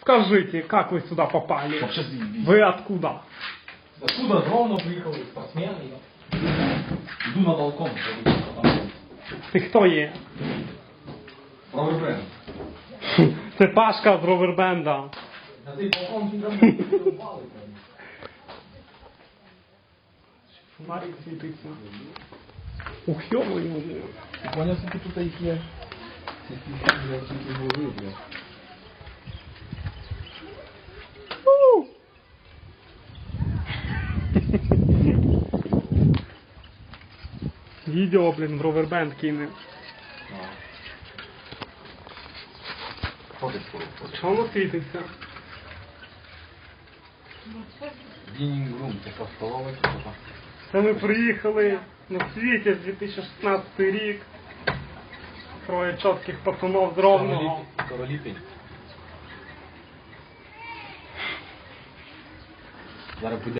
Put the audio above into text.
скажите, как вы сюда попали? Вообще заебись. Вы откуда? Откуда ровно приїхали спортсмени? Іду на балкон. Ти хто є? Ровербренд. Це Пашка з Ровербенда. На цей балкон. Фонарик світиться. Ух, йомою. Поняв, скільки тут їх є? Скільки блядь, тільки голови, блядь. Відео, блін, в Ровербенд кине. Що скоро ходиш? Воно світиться? Дінінг рум, що, столова що? Це ми приїхали на світі 2016 рік. Троє чітких пацанов з Ровного. Короліпень. Зараз буде